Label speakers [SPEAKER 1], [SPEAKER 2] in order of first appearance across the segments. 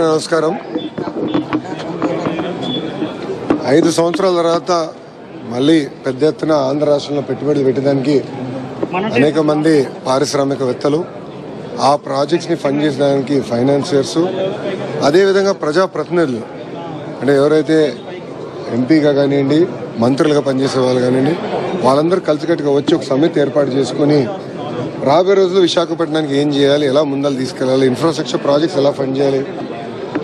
[SPEAKER 1] నమస్కారం. ఐదు సంవత్సరాల తర్వాత మళ్ళీ పెద్ద ఎత్తున ఆంధ్ర రాష్ట్రంలో పెట్టుబడులు పెట్టడానికి అనేక మంది పారిశ్రామికవేత్తలు ఆ ప్రాజెక్ట్స్ని ఫండ్ చేసడానికి ఫైనాన్సియర్స్ అదేవిధంగా ప్రజాప్రతినిధులు. అంటే ఎవరైతే ఎంపీగా కానివ్వండి మంత్రులుగా పనిచేసే వాళ్ళు కానివ్వండి వాళ్ళందరూ కలిసికట్టుగా వచ్చి ఒక సమితి ఏర్పాటు చేసుకుని రాబోయే రోజుల్లో విశాఖపట్నానికి ఏం చేయాలి ఎలా ముందలు తీసుకెళ్ళాలి ఇన్ఫ్రాస్ట్రక్చర్ ప్రాజెక్ట్స్ ఎలా ఫండ్ చేయాలి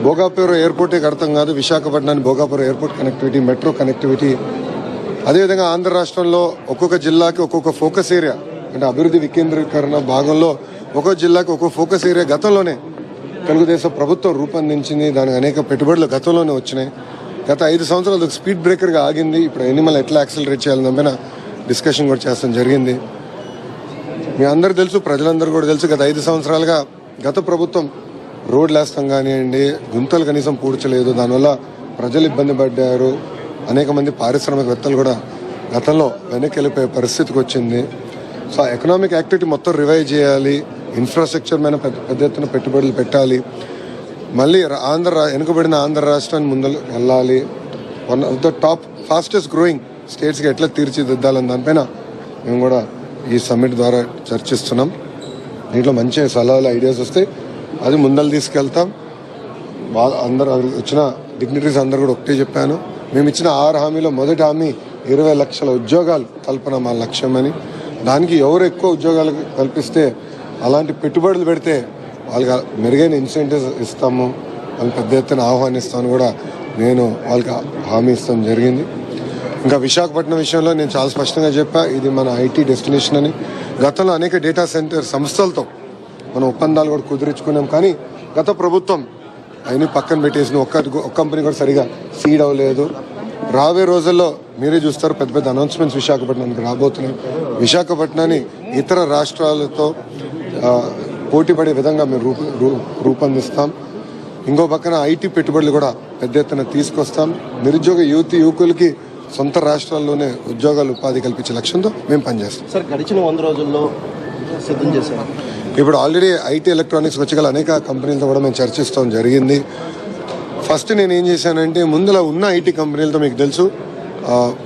[SPEAKER 1] భోగాపురం ఎయిర్పోర్టే అర్థం కాదు. విశాఖపట్నానికి Bhogapuram airport connectivity metro connectivity అదేవిధంగా ఆంధ్ర రాష్ట్రంలో ఒక్కొక్క జిల్లాకి ఒక్కొక్క ఫోకస్ ఏరియా అంటే అభివృద్ధి వికేంద్రీకరణ భాగంలో ఒక్కొక్క జిల్లాకి ఒక్కొక్క ఫోకస్ ఏరియా గతంలోనే తెలుగుదేశం ప్రభుత్వం రూపొందించింది. దానికి అనేక పెట్టుబడులు గతంలోనే వచ్చినాయి. గత ఐదు సంవత్సరాలు ఒక స్పీడ్ బ్రేకర్గా ఆగింది. ఇప్పుడు ఎనిమల్ ఎట్లా యాక్సిలరేట్ చేయాలని పైన డిస్కషన్ కూడా చేస్తాం జరిగింది. మీ అందరు తెలుసు ప్రజలందరూ కూడా తెలుసు గత ఐదు సంవత్సరాలుగా గత ప్రభుత్వం రోడ్లు వేస్తాం కానివ్వండి గుంతలు కనీసం పూడ్చలేదు. దానివల్ల ప్రజలు ఇబ్బంది పడ్డారు. అనేక మంది పారిశ్రామికవేత్తలు కూడా గతంలో వెనక్కి వెళ్ళిపోయే పరిస్థితికి వచ్చింది. సో ఎకనామిక్ యాక్టివిటీ మొత్తం రివైవ్ చేయాలి. ఇన్ఫ్రాస్ట్రక్చర్ మీద పెద్ద పెద్ద ఎత్తున పెట్టుబడులు పెట్టాలి. మళ్ళీ ఆంధ్ర వెనుకబడిన ఆంధ్ర రాష్ట్రాన్ని ముందలు వెళ్ళాలి. One of the top fastest growing స్టేట్స్కి ఎట్లా తీర్చిదిద్దాలని దానిపైన మేము కూడా ఈ సమ్మిట్ ద్వారా చర్చిస్తున్నాం. దీంట్లో మంచి సలహాలు ఐడియాస్ వస్తాయి అది ముందలు తీసుకెళ్తాం. బాగా అందరూ వచ్చిన డిగ్నిటరీస్ అందరు కూడా ఒకటే చెప్పాను. మేము ఇచ్చిన ఆరు హామీలో మొదటి హామీ ఇరవై లక్షల ఉద్యోగాలు కల్పన మా లక్ష్యం అని. దానికి ఎవరు ఎక్కువ ఉద్యోగాలు కల్పిస్తే అలాంటి పెట్టుబడులు పెడితే వాళ్ళకి మెరుగైన ఇన్సెంటివ్స్ ఇస్తాము వాళ్ళని పెద్ద ఎత్తున ఆహ్వానిస్తామని కూడా నేను వాళ్ళకి హామీ ఇస్తాం జరిగింది. ఇంకా విశాఖపట్నం విషయంలో నేను చాలా స్పష్టంగా చెప్పా ఇది మన ఐటీ డెస్టినేషన్ అని. గతంలో అనేక డేటా సెంటర్ సంస్థలతో మనం ఒప్పందాలు కూడా కుదిరించుకున్నాం. కానీ గత ప్రభుత్వం అయినా పక్కన పెట్టేసిన ఒక్క ఒక్క కంపెనీ కూడా సరిగా సీడ్ అవ్వలేదు. రాబోయే రోజుల్లో మీరే చూస్తారు పెద్ద పెద్ద అనౌన్స్మెంట్స్ విశాఖపట్నానికి రాబోతున్నాయి. విశాఖపట్నాన్ని ఇతర రాష్ట్రాలతో పోటీపడే విధంగా మేము రూ- రూపొందిస్తాం. ఇంకో పక్కన ఐటీ పెట్టుబడులు కూడా పెద్ద ఎత్తున తీసుకొస్తాం. నిరుద్యోగ యువతి యువకులకి సొంత రాష్ట్రాల్లోనే ఉద్యోగాలు ఉపాధి కల్పించే లక్ష్యంతో మేము పనిచేస్తాం.
[SPEAKER 2] సార్ గడిచిన వంద రోజుల్లో సిద్ధం చేశారు.
[SPEAKER 1] ఇప్పుడు ఆల్రెడీ ఐటీ ఎలక్ట్రానిక్స్ వచ్చి అనేక కంపెనీలతో కూడా మేము చర్చిస్తాం జరిగింది. ఫస్ట్ నేను ఏం చేశానంటే ముందర ఉన్న ఐటీ కంపెనీలతో మీకు తెలుసు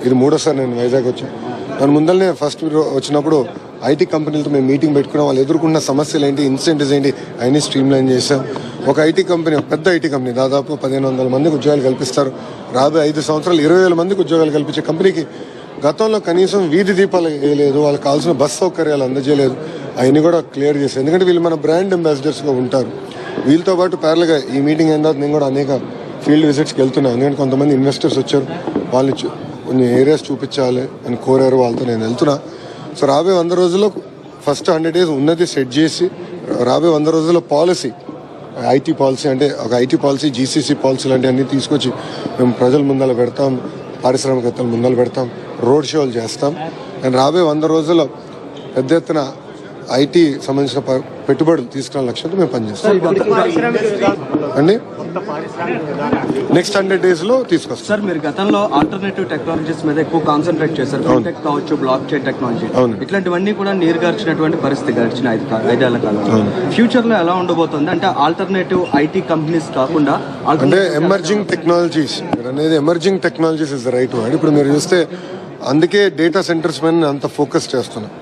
[SPEAKER 1] ఇది మూడోసారి నేను వైజాగ్ వచ్చాను దాని ముందరనే ఫస్ట్ వచ్చినప్పుడు ఐటీ కంపెనీలతో మేము మీటింగ్ పెట్టుకున్నాం వాళ్ళు ఎదుర్కొన్న సమస్యలు ఏంటి ఇన్సెంటివ్స్ ఏంటి అవన్నీ స్ట్రీమ్ లైన్ చేసాం ఒక ఐటీ కంపెనీ పెద్ద ఐటీ కంపెనీ దాదాపు పదిహేను వందల మందికి ఉద్యోగాలు కల్పిస్తారు. రాబోయే ఐదు సంవత్సరాలు ఇరవై వేల మందికి ఉద్యోగాలు కల్పించే కంపెనీకి గతంలో కనీసం వీధి దీపాలు వేయలేదు వాళ్ళకి కావాల్సిన బస్ సౌకర్యాలు అందజేయలేదు. అవన్నీ కూడా క్లియర్ చేశారు. ఎందుకంటే వీళ్ళు మన బ్రాండ్ అంబాసిడర్స్గా ఉంటారు. వీళ్ళతో పాటు ప్యారల్గా ఈ మీటింగ్ అయిన తర్వాత నేను కూడా అనేక ఫీల్డ్ విజిట్స్కి వెళ్తున్నాను. ఎందుకంటే కొంతమంది ఇన్వెస్టర్స్ వచ్చారు. వాళ్ళు కొన్ని ఏరియాస్ చూపించాలి అని కోరారు. వాళ్ళతో నేను వెళ్తున్నా. సో రాబోయే వంద రోజుల్లో ఫస్ట్ హండ్రెడ్ డేస్ ఉన్నది సెట్ చేసి రాబోయే వంద రోజుల్లో పాలసీ ఐటీ పాలసీ అంటే ఒక ఐటీ పాలసీ జీసీసీ పాలసీ లాంటి అన్ని తీసుకొచ్చి మేము ప్రజల ముందర పెడతాం పారిశ్రామికవేత్తల ముందర పెడతాం రోడ్ షోలు చేస్తాం. అండ్ రాబోయే వంద రోజుల్లో పెద్ద ఎత్తున ఐటీ సంబంధించిన పెట్టుబడులు తీసుకురాని లక్ష్యంతో మేము పనిచేస్తాం. అండి? నెక్స్ట్ హండ్రెడ్ డేస్లో తీసుకొస్తాం.
[SPEAKER 3] సార్ మీరు గతంలో ఆల్టర్నేటివ్ టెక్నాలజీస్ మీద ఎక్కువ కాన్సన్ట్రేట్ చేశారు. ఫిన్టెక్ కావచ్చు బ్లాక్ చైన్ టెక్నాలజీ. ఇట్లాంటివన్నీ కూడా పరిస్థితి గడిచిన ఐదు కా- ఐదేళ్ళ కాలంలో. ఫ్యూచర్లో ఎలా ఉండబోతుంది? అంటే ఆల్టర్నేటివ్ ఐటీ కంపెనీస్ కాకుండా
[SPEAKER 1] అంటే ఎమర్జింగ్ టెక్నాలజీస్ అనేది emerging technologies is the right word ఇప్పుడు మీరు చూస్తే అందుకే డేటా సెంటర్స్ నేను అంత ఫోకస్ చేస్తున్నాను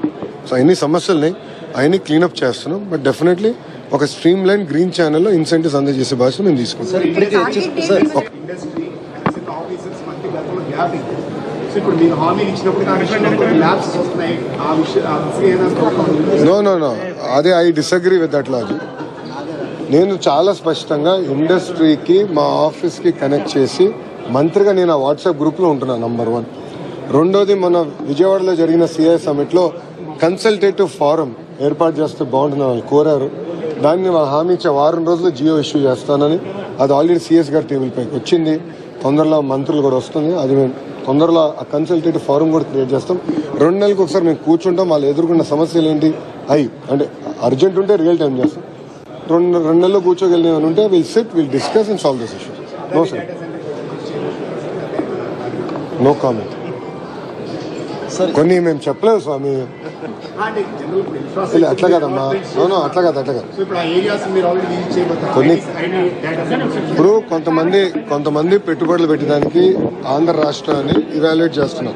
[SPEAKER 1] సో అన్ని సమస్యల్ని అవన్నీ క్లీనప్ చేస్తున్నాం. బట్ డెఫినెట్లీ ఒక స్ట్రీమ్ లైన్ గ్రీన్ ఛానల్లో ఇన్సెంటివ్స్ అందజేసే బాధ్యత మేము తీసుకుంటాం నో నో నో అదే I disagree with that logic నేను చాలా స్పష్టంగా ఇండస్ట్రీకి మా ఆఫీస్కి కనెక్ట్ చేసి మంత్రిగా నేను ఆ వాట్సాప్ గ్రూప్లో ఉంటున్నాను నంబర్ వన్ రెండోది మన విజయవాడలో జరిగిన సిఐ సమిట్లో కన్సల్టేటివ్ ఫారం ఏర్పాటు చేస్తే బాగుంటుంది వాళ్ళు కోరారు. దాన్ని వాళ్ళు హామీ ఇచ్చే వారం రోజులు జియో ఇష్యూ చేస్తానని అది ఆల్రెడీ సిఎస్ గారి టేబుల్ పైకి వచ్చింది. తొందరలో మంత్రులు కూడా వస్తుంది. అది మేము తొందరలో ఆ కన్సల్టేటివ్ ఫారం కూడా క్రియేట్ చేస్తాం. రెండు నెలలకు ఒకసారి మేము కూర్చుంటాం. వాళ్ళు ఎదుర్కొన్న సమస్యలు ఏంటి? అయి అంటే అర్జెంట్ ఉంటే రియల్ టైం చేస్తాం. రెండు రెండు నెలలు కూర్చోగలిగిన ఉంటే will sit will discuss and solve this issue no sir no comment కొన్ని మేము చెప్పలేదు స్వామి. ఇలా అట్లా కాదమ్మా. నో అట్లా కాదు అట్లా కాదు. కొన్ని- ఇప్పుడు కొంతమంది కొంతమంది పెట్టుబడులు పెట్టడానికి ఆంధ్ర రాష్ట్రాన్ని ఇవాల్యుయేట్ చేస్తున్నాం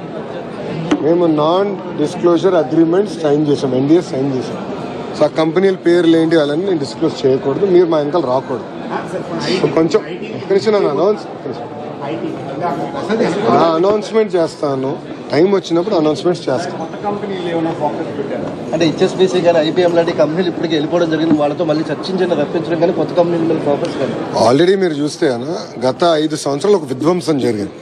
[SPEAKER 1] మేము నాన్ డిస్క్లోజర్ అగ్రిమెంట్ సైన్ చేసాం ఎన్డీఎస్ సైన్ చేసాం. సో ఆ కంపెనీల పేర్లు ఏంటి అలాని నేను డిస్క్లోజ్ చేయకూడదు మీరు మా వెనకాల రాకూడదు. కొంచెం నన్ను అనౌన్స్ అనౌన్స్మెంట్ చేస్తాను. టైం వచ్చినప్పుడు అనౌన్స్మెంట్స్ చేస్తాను
[SPEAKER 3] అంటే హెచ్ఎస్బీసీ కానీ ఐబీఎం లాంటి కంపెనీలు ఇప్పటికి వెళ్ళిపోవడం జరిగింది. వాళ్ళతో మళ్ళీ చర్చించండి రప్పించడం కానీ కొత్త కంపెనీలు మీరు ఫోకస్ కానీ.
[SPEAKER 1] ఆల్రెడీ మీరు చూస్తే అన్న గత ఐదు సంవత్సరాలు ఒక విధ్వంసం జరిగింది.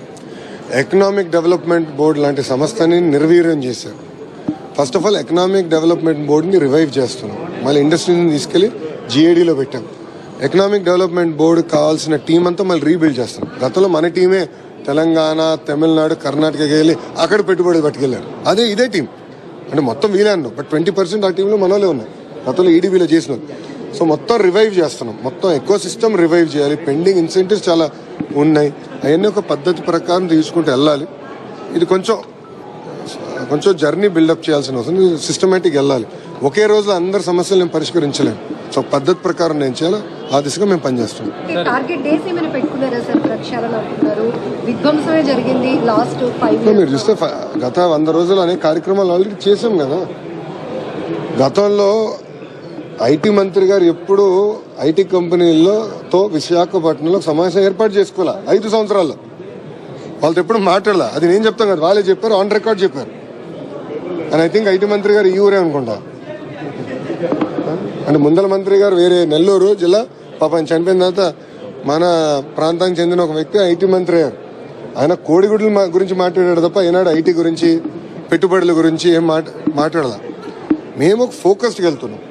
[SPEAKER 1] ఎకనామిక్ డెవలప్మెంట్ బోర్డు లాంటి సంస్థని నిర్వీర్యం చేశారు. First of all economic development బోర్డుని revive చేస్తున్నాం. మళ్ళీ ఇండస్ట్రీని తీసుకెళ్ళి జిఏడీలో పెట్టాం. ఎకనామిక్ డెవలప్మెంట్ బోర్డు కావాల్సిన టీం అంతా మళ్ళీ రీబిల్డ్ చేస్తాం గతంలో మన టీమే తెలంగాణ తమిళనాడు కర్ణాటకకి వెళ్ళి అక్కడ పెట్టుబడి పట్టుకెళ్ళారు అదే ఇదే టీం అంటే మొత్తం వీలే అన్నాం బట్ ట్వంటీ పర్సెంట్ ఆ టీంలో మనోలే ఉన్నాయి గతంలో ఈడీబీలో చేసిన సో మొత్తం రివైవ్ చేస్తున్నాం. మొత్తం ఎక్కువ సిస్టమ్ రివైవ్ చేయాలి. పెండింగ్ ఇన్సెంటివ్స్ చాలా ఉన్నాయి. అవన్నీ ఒక పద్ధతి ప్రకారం తీసుకుంటూ వెళ్ళాలి. ఇది కొంచెం కొంచెం జర్నీ బిల్డప్ చేయాల్సిన అవసరం. సిస్టమేటిక్ వెళ్ళాలి. ఒకే రోజు అందరి సమస్యలు నేను పరిష్కరించలేము సో పద్ధతి ప్రకారం నేను చేయాలి? ఆ దిశగా మేము పనిచేస్తున్నాం మీరు చూస్తే గత వంద రోజులు అనే కార్యక్రమాలు ఆల్రెడీ చేసాం కదా. గతంలో ఐటీ మంత్రి గారు ఎప్పుడు ఐటీ కంపెనీల్లో తో విశాఖపట్నంలో సమావేశం ఏర్పాటు చేసుకోవాలా ఐదు సంవత్సరాల్లో. వాళ్ళతో ఎప్పుడు మాట్లాడాల. అది నేను చెప్తాను కదా. వాళ్ళే చెప్పారు ఆన్ రికార్డ్ చెప్పారు. అండ్ ఐ థింక్ ఐటీ మంత్రి గారు ఈ ఊరే అనుకుంటా. అంటే ముందల మంత్రి గారు వేరే నెల్లూరు జిల్లా పాపం చనిపోయిన తర్వాత మన ప్రాంతానికి చెందిన ఒక వ్యక్తి ఐటీ మంత్రి గారు ఆయన కోడిగుడ్ల గురించి మాట్లాడాడు తప్ప ఏనాడు ఐటీ గురించి పెట్టుబడుల గురించి ఏం మాట మేము ఒక ఫోకస్డ్కి వెళ్తున్నాం.